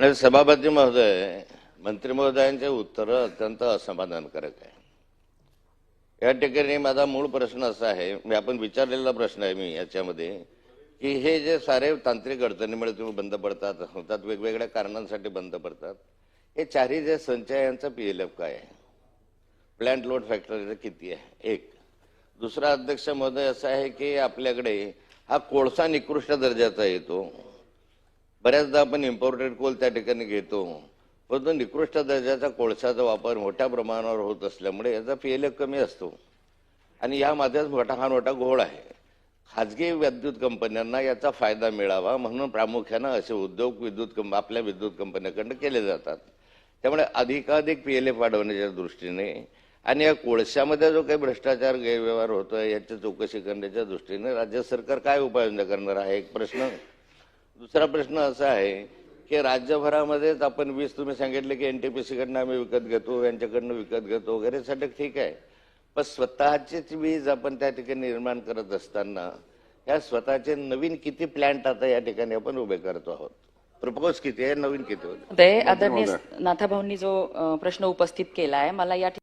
आणि सभापती महोदय मंत्री महोदयांचे उत्तर अत्यंत असमाधानकारक आहे. या ठिकाणी माझा मूळ प्रश्न असा आहे मी आपण विचारलेला प्रश्न आहे मी याच्यामध्ये की हे जे सारे तांत्रिक अडचणीमुळे तुम्ही बंद पडतात होतात वेगवेगळ्या कारणांसाठी बंद पडतात हे चारही जे संचय एल एफ काय आहे? प्लॅन्ट लोड फॅक्टर किती आहे? एक. दुसरा अध्यक्ष महोदय असं आहे की आपल्याकडे हा कोळसा निकृष्ट दर्जाचा येतो बऱ्याचदा आपण इम्पोर्टेड कोल त्या ठिकाणी घेतो. परंतु निकृष्ट दर्जाचा कोळशाचा वापर मोठ्या प्रमाणावर होत असल्यामुळे याचा पीएलएफ कमी असतो. आणि यामध्येच मोठा हा मोठा घोळ आहे. खाजगी विद्युत कंपन्यांना याचा फायदा मिळावा म्हणून प्रामुख्यानं असे उद्योग विद्युत कंप आपल्या विद्युत कंपन्याकडनं केले जातात. त्यामुळे अधिकाधिक पीएलएफ वाढवण्याच्या दृष्टीने आणि या कोळशामध्ये जो काही भ्रष्टाचार गैरव्यवहार होतोय याची चौकशी करण्याच्या दृष्टीने राज्य सरकार काय उपाययोजना करणार आहे? एक प्रश्न. दुसरा प्रश्न असा आहे की राज्यभरामध्येच आपण वीज तुम्ही सांगितले की एनटीपीसीकडनं आम्ही विकत घेतो यांच्याकडनं विकत घेतो वगैरे साठी ठीक आहे. पण स्वतःचीच वीज आपण त्या ठिकाणी निर्माण करत असताना या स्वतःचे नवीन किती प्लॅन्ट आता या ठिकाणी आपण उभे करतो आहोत? प्रपोज किती आहे? नवीन किती होते आदरणीय नाथाभाऊंनी जो प्रश्न उपस्थित केला आहे मला या